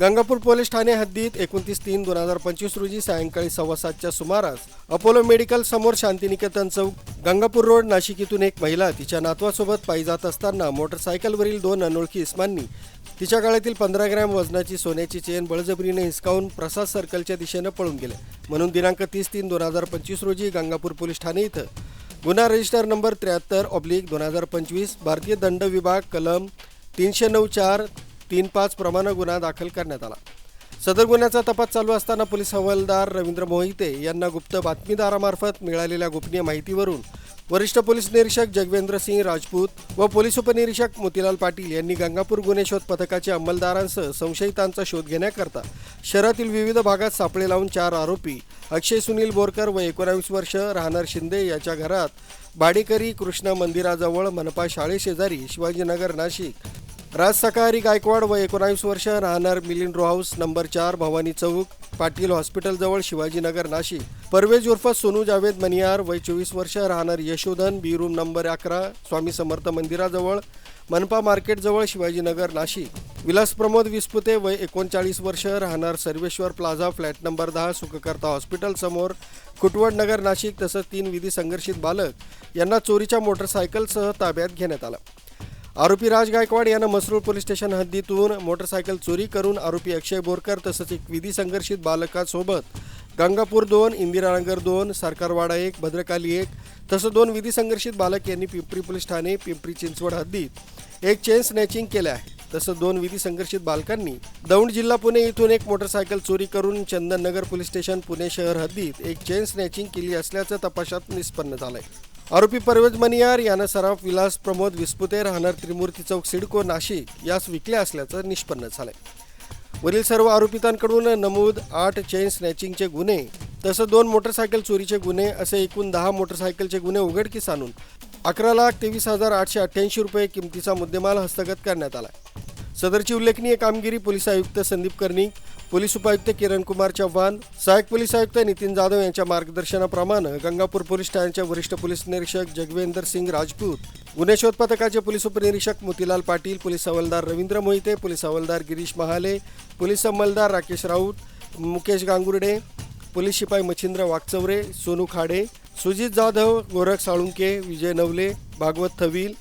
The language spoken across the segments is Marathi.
गंगापूर पोलीस ठाणे हद्दीत एकोणतीस तीन दोन हजार पंचवीस रोजी सायंकाळी सव्वा सातच्या सुमारास अपोलो मेडिकल समोर शांतिनिकेतन चौक गंगापूर रोड नाशिक इथून एक महिला तिच्या नातवासोबत पायी जात असताना मोटरसायकलवरील दोन अनोळखी इस्मांनी तिच्या गळ्यातील पंधरा ग्रॅम वजनाची सोन्याची चेन बळजबरीने हिसकावून प्रसाद सर्कलच्या दिशेनं पळून गेले. म्हणून दिनांक तीस तीन दोन हजार पंचवीस रोजी गंगापूर पोलीस ठाणे इथं गुन्हा रजिस्टर नंबर त्र्याहत्तर ऑब्लिक दोन हजार पंचवीस भारतीय दंड विभाग कलम तीनशे नऊ चार तीन पाच प्रमाणे गुन्हा दाखल करण्यात आला. सदर गुन्ह्याचा तपास चालू असताना पोलीस हवालदार रवींद्र मोहिते यांना गुप्त बातमीदारामार्फत मिळालेल्या गोपनीय माहितीवरून वरिष्ठ पोलीस निरीक्षक जगवेंद्र सिंह राजपूत व पोलीस उपनिरीक्षक मोतीलाल पाटील यांनी गंगापूर गुन्हे शोध पथकाच्या अंमलदारांसह संशयितांचा शोध घेण्याकरता शहरातील विविध भागात सापळे लावून चार आरोपी अक्षय सुनील बोरकर व एकोणावीस वर्ष राहणार शिंदे याच्या घरात भाडेकरी कृष्ण मंदिराजवळ मनपा शाळेशेजारी शिवाजीनगर नाशिक राज सकाळी गायकवाड व एकोणावीस वर्ष राहणार मिलिंद रो हाऊस नंबर चार भवानी चौक पाटील हॉस्पिटलजवळ शिवाजीनगर नाशिक. परवेज उर्फ सोनू जावेद मनियार वय चोवीस वर्ष राहणार यशोधन बी रूम नंबर अकरा स्वामी समर्थ मंदिराजवळ मनपा मार्केटजवळ शिवाजीनगर नाशिक. विलास प्रमोद विस्पुते वय एकोणचाळीस वर्ष राहणार सर्वेश्वर प्लाझा फ्लॅट नंबर दहा सुखकर्ता हॉस्पिटल समोर. कुटवड नगर नाशिक तसंच तीन विधी संघर्षित बालक यांना चोरीच्या मोटरसायकलसह ताब्यात घेण्यात आलं. आरोपी राज गायकवाड यानं मसरूळ पोलीस स्टेशन हद्दीतून मोटरसायकल चोरी करून आरोपी अक्षय बोरकर तसंच एक विधी संघर्षित बालकासोबत गंगापूर दोन इंदिरानगर दोन सरकारवाडा एक भद्रकाली एक तसं दोन विधी संघर्षित बालक यांनी पिंपरी पोलीस ठाणे पिंपरी चिंचवड हद्दीत एक चेन स्नॅचिंग केलं आहे. तसं दोन विधी संघर्षित बालकांनी दौंड जिल्हा पुणे इथून एक मोटरसायकल चोरी करून चंदननगर पोलीस स्टेशन पुणे शहर हद्दीत एक चेन स्नॅचिंग केली असल्याचं तपासात निष्पन्न झालंय. आरोपी परवेज मनियार यानं सराफ विलास प्रमोद विस्पुते राहणार त्रिमूर्ती चौक सिडको नाशिक यास विकले असल्याचं निष्पन्न झालंय. वरील सर्व आरोपितांकडून नमूद आठ चेन स्नॅचिंगचे गुन्हे तसं दोन मोटरसायकल चोरीचे गुन्हे असे एकूण दहा मोटरसायकलचे गुन्हे उघडकीस आणून अकरा लाख तेवीस हजार आठशे अठ्ठ्याऐंशी रुपये किमतीचा मुद्देमाल हस्तगत करण्यात आला सदरची उल्लेखनीय कामगिरी पोलीस आयुक्त संदीप कर्णिक पोलीस उपायुक्त किरण कुमार चव्हाण सहाय्यक पोलीस आयुक्त नितीन जाधव यांच्या मार्गदर्शनाप्रमाणे गंगापूर पोलीस ठाण्याचे वरिष्ठ पोलीस निरीक्षक जगवेंदर सिंग राजपूत गुन्हे शोध पथकाचे पोलीस उपनिरीक्षक मोतीलाल पाटील पोलीस हवालदार रवींद्र मोहिते पोलीस हवालदार गिरीश महाले पोलीस अंमलदार राकेश राऊत मुकेश गांगुर्डे पोलीस शिपाई मच्छिंद्र वाकचौरे सोनू खाडे सुजित जाधव गोरख साळुंके विजय नवले भागवत थवील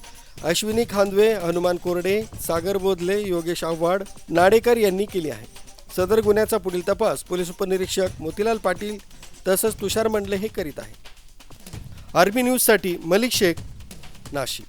अश्विनी खांदवे हनुमान कोरडे सागर बोधले योगेश आव्हाड नाडेकर यांनी केली आहे. सदर गुन्ह्याचा पुढील तपास पोलीस उपनिरीक्षक मोतीलाल पाटील तसंच तुषार मंडले हे करीत आहे आर्मी न्यूजसाठी मलिक शेख नाशिक.